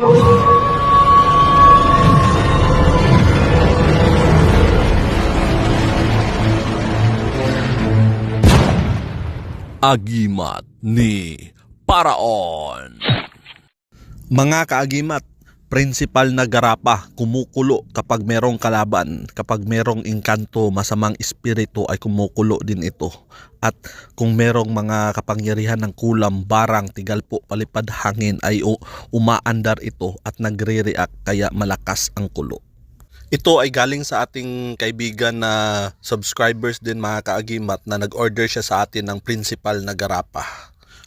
Agimat ni Paraon. Mga kaagimat, principal na garapa kumukulo kapag merong kalaban, kapag merong engkanto, masamang espiritu ay kumukulo din ito. At kung merong mga kapangyarihan ng kulam, barang, tigalpo, palipad, hangin ay umaandar ito at nagre-react kaya malakas ang kulo. Ito ay galing sa ating kaibigan na subscribers din mga kaagimat na nag-order siya sa atin ng principal na garapa.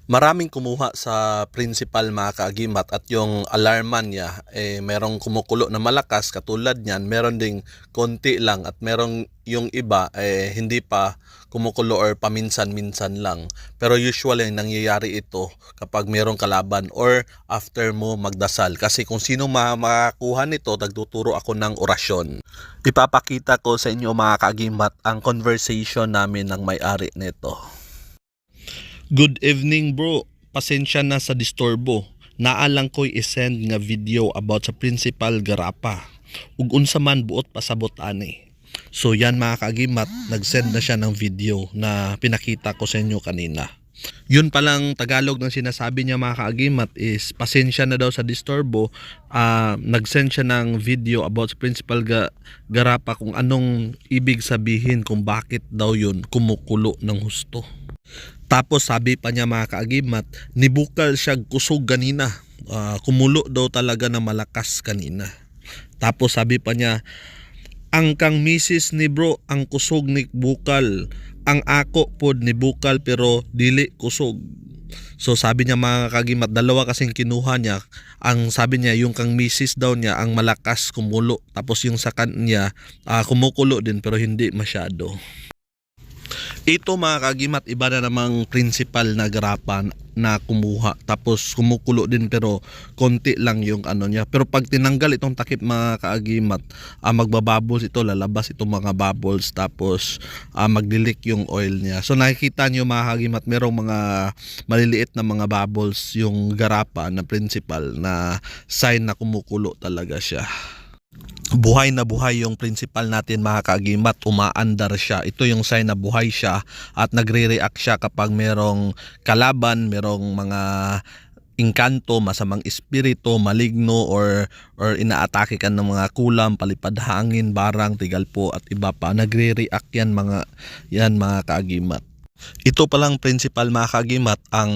Maraming kumuha sa principal mga kaagimat at yung alarman niya eh merong kumukulo na malakas katulad niyan, meron ding konti lang at merong yung iba eh hindi pa kumukulo or paminsan-minsan lang. Pero usually nangyayari ito kapag merong kalaban or after mo magdasal. Kasi kung sino ma- makakuha nito, nagtuturo ako ng orasyon. Ipapakita ko sa inyo mga kaagimat ang conversation namin ng may-ari nito. Good evening bro. Pasensya na sa disturbo. Naalang ko'y isend nga video about sa principal Garapa. Ug unsa man buot pasabot ani. So yan mga kaagimat, nag-send na siya ng video na pinakita ko sa inyo kanina. Yun palang Tagalog ng sinasabi niya mga kaagimat is pasensya na daw sa disturbo. Ah, nag-send siya ng video about sa principal ga- Garapa kung anong ibig sabihin kung bakit daw yun kumukulo ng husto. Tapos sabi pa niya mga kaagimat, nibukal siya kusog kanina. Ah, kumulo daw talaga na malakas kanina. Tapos sabi pa niya, ang kang misis ni bro, ang kusog ni bukal. Ang ako pod ni bukal pero dili kusog. So sabi niya mga kagimat, dalawa kasing kinuha niya. Ang sabi niya, yung kang misis daw niya, ang malakas kumulo. Tapos yung sa kanya, ah, kumukulo din pero hindi masyado. Ito mga kagimat, iba na namang principal na garapan na kumuha. Tapos kumukulo din pero konti lang yung ano niya. Pero pag tinanggal itong takip mga kaagimat, ah, magbabubbles ito, lalabas itong mga bubbles. Tapos ah, maglilik yung oil niya. So nakikita niyo mga kagimat, merong mga maliliit na mga bubbles yung garapa na principal na sign na kumukulo talaga siya buhay na buhay yung principal natin mga kaagimat, umaandar siya. Ito yung sign na buhay siya at nagre-react siya kapag merong kalaban, merong mga inkanto, masamang espiritu, maligno or or inaatake ka ng mga kulam, palipad hangin, barang, tigalpo at iba pa. Nagre-react yan mga yan mga kaagimat. Ito palang principal mga kagimat, ang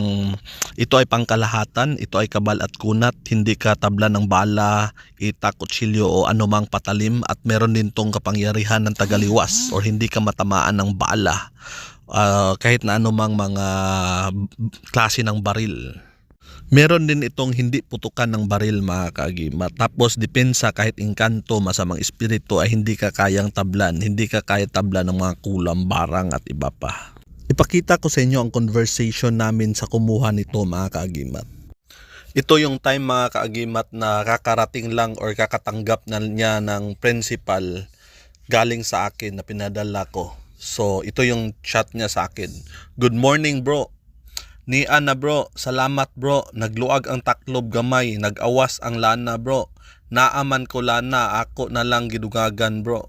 ito ay pangkalahatan, ito ay kabal at kunat, hindi ka tabla ng bala, ita, kutsilyo o anumang patalim at meron din tong kapangyarihan ng tagaliwas or hindi ka matamaan ng bala ah, kahit na anumang mga klase ng baril. Meron din itong hindi putukan ng baril mga kagimat. Tapos depensa kahit inkanto, masamang espiritu ay hindi ka kayang tablan, hindi ka kaya tablan ng mga kulam, barang at iba pa. Ipakita ko sa inyo ang conversation namin sa kumuha nito mga kaagimat. Ito yung time mga kaagimat na kakarating lang or kakatanggap na niya ng principal galing sa akin na pinadala ko. So ito yung chat niya sa akin. Good morning bro. Ni Ana bro, salamat bro. Nagluag ang taklob gamay, nagawas ang lana bro. Naaman ko lana, ako na lang gidugagan bro.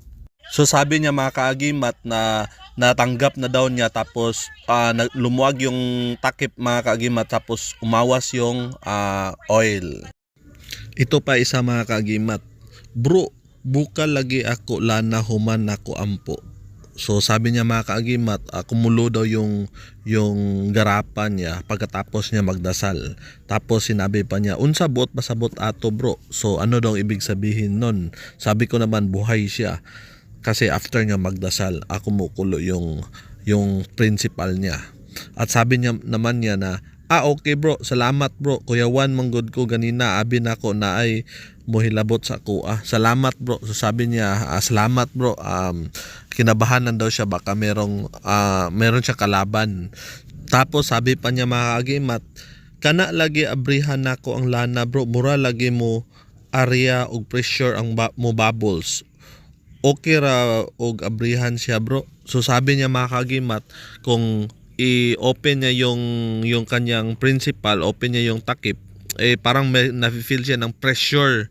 So sabi niya mga kaagimat na natanggap na daw niya tapos nag- lumuwag yung takip mga kaagimat tapos umawas yung ah, oil. Ito pa isa mga kaagimat. Bro, buka lagi ako lana human ako ampo. So sabi niya mga kaagimat, ah, kumulo daw yung yung garapan niya pagkatapos niya magdasal. Tapos sinabi pa niya, unsa bot pasabot ato bro. So ano daw ibig sabihin nun? Sabi ko naman buhay siya kasi after niya magdasal, ako kumukulo yung yung principal niya. At sabi niya naman niya na, ah okay bro, salamat bro. Kuya Juan manggod ko ganina, abi na ko na ay mohilabot sa ako. Ah, salamat bro. So sabi niya, ah, salamat bro. Um, kinabahanan daw siya baka merong ah, meron siya kalaban. Tapos sabi pa niya mga kagimat, kana lagi abrihan nako ang lana bro, mura lagi mo area og pressure ang ba- mo bubbles okay ra og abrihan siya bro. So sabi niya mga kagimat kung i-open niya yung yung kanyang principal, open niya yung takip, eh parang may nafe-feel siya ng pressure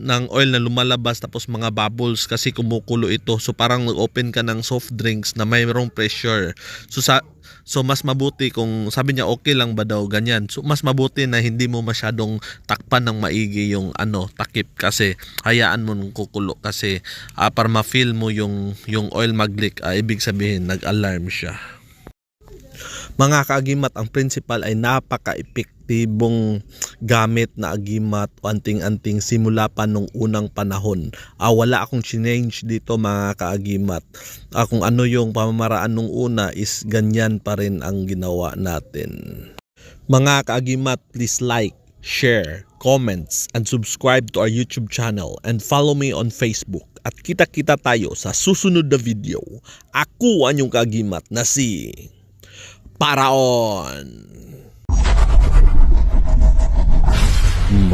ng oil na lumalabas tapos mga bubbles kasi kumukulo ito. So parang open ka ng soft drinks na mayroong pressure. So sa So mas mabuti kung sabi niya okay lang ba daw ganyan. So mas mabuti na hindi mo masyadong takpan ng maigi yung ano takip kasi hayaan mo nung kukulo kasi ah, para ma-feel mo yung yung oil mag-leak ah, ibig sabihin nag-alarm siya. Mga kaagimat, ang principal ay napaka-epektibong gamit na agimat o anting-anting simula pa nung unang panahon. Ah, wala akong change dito mga kaagimat. Ah, kung ano yung pamamaraan nung una is ganyan pa rin ang ginawa natin. Mga kaagimat, please like, share, comments, and subscribe to our YouTube channel and follow me on Facebook. At kita-kita tayo sa susunod na video. Ako ang yung kaagimat na si Paraon.